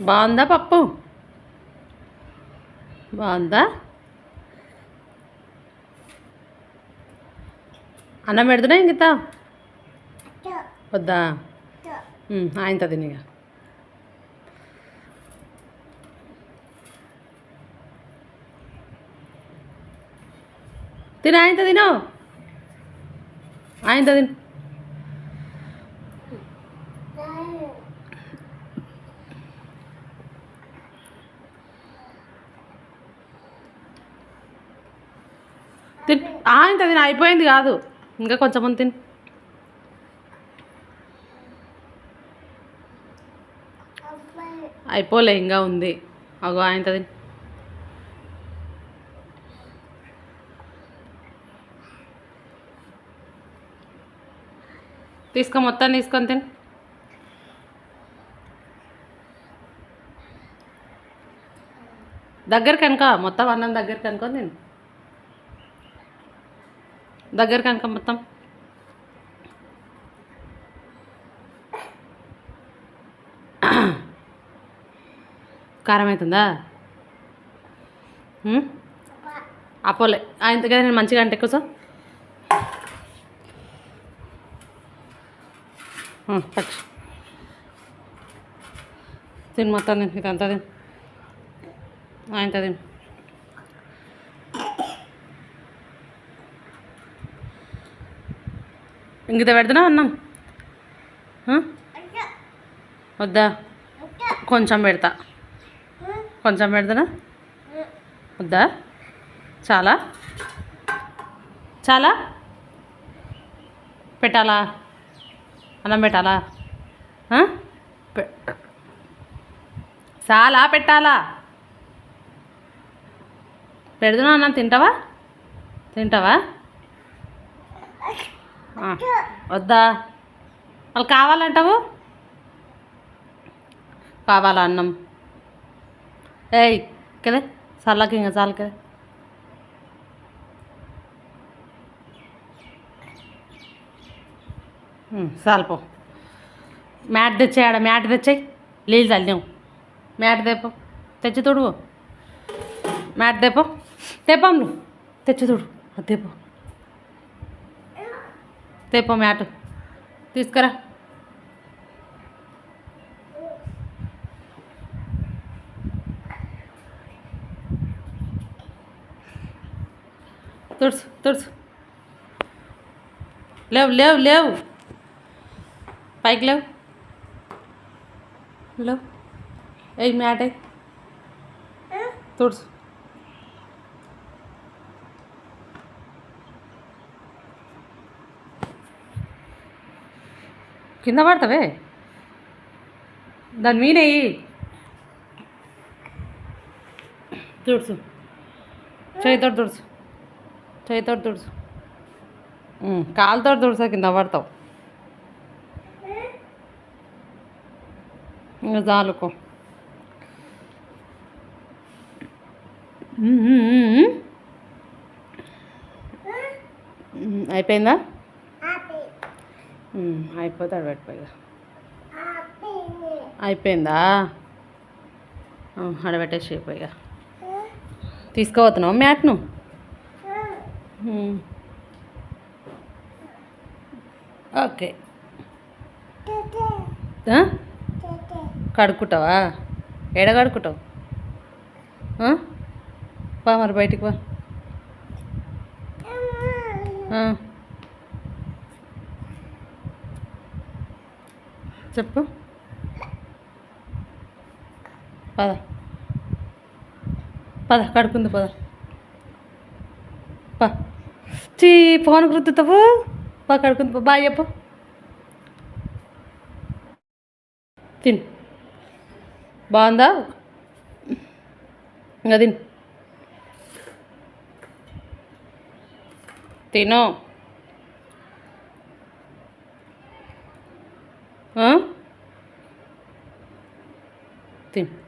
బాగుందా పప్పు? బాగుందా? అన్నం పెడుతున్నా ఇంకిత? వద్దా? ఉమ్, ఆయనతో తిని ఇక. తిను ఆయనతో తిను. ఆయనతో తిను. తిన్ ఆయనతో తిన అయిపోయింది కాదు. ఇంకా కొంచెం ఉంది తిను. అయిపోలే ఇంకా ఉంది. అగో ఆయంత తిని. తీసుకో మొత్తం తీసుకొని తిను. దగ్గర కనుక మొత్తం అన్నం దగ్గర కనుకొని తిను. దగ్గర కనుక మొత్తం. కారం అవుతుందా? అపోలే ఆయన నేను మంచిగా అంటే ఎక్కువ సార్ తిని మొత్తం తిని ఇదంతా తిని. ఆయన తిని. ఇంగిత పెడుతున్నా అన్నం? వద్దా? కొంచెం పెడతా. కొంచెం పెడతానా? వద్దా? చాలా? చాలా? పెట్టాలా? అన్నం పెట్టాలా? చాలా పెట్టాలా? పెడుతున్నా అన్నం తింటావా? తింటావా? వద్దా వాళ్ళు కావాలంటావు కావాలా అన్నం ఏయ్ కదా చల్లకి ఇంకా చాలు కదా చాలుపో మ్యాట్ తెచ్చేయాడ మ్యాట్ తెచ్చాయి నీళ్ళు చల్లాం మ్యాట్ తెపో తెచ్చి తుడువు మ్యాట్ తెపో తెపాం నువ్వు తెచ్చి తుడు ते पण आठ तीच करा. तुळस तुळस लेव लेव लेव. पाईक लेव. लव. एक मिनिट आहे. तुळस కింద పడతావే? దాని మీనేయి వెయ్యి తుడుచు చేయితో తుడుచు చేయితో తుడుచు కాలుతో తుడుచు కింద పడతావు? ఇంకా చాలుకో అయిపోయిందా? అయిపోతాడు పెట్టిపోయి అయిపోయిందా? ఆడబెట్టేసి అయిపోయిగా తీసుకోపోతున్నావు మ్యాట్ను. ఓకే? కడుక్కుంటావా? ఎడ కడుక్కుంటావు? పా మరి బయటికి పా. చెప్పు. పద. పద కడుక్కుంది పద. పా. చీ ఫోన్ గుర్తుతావు పా కడుక్కుంది పా. బాయ్ చెప్పు. తిన్. బాగుందా? ఇంకా తిను. తిను. ఆ? తిను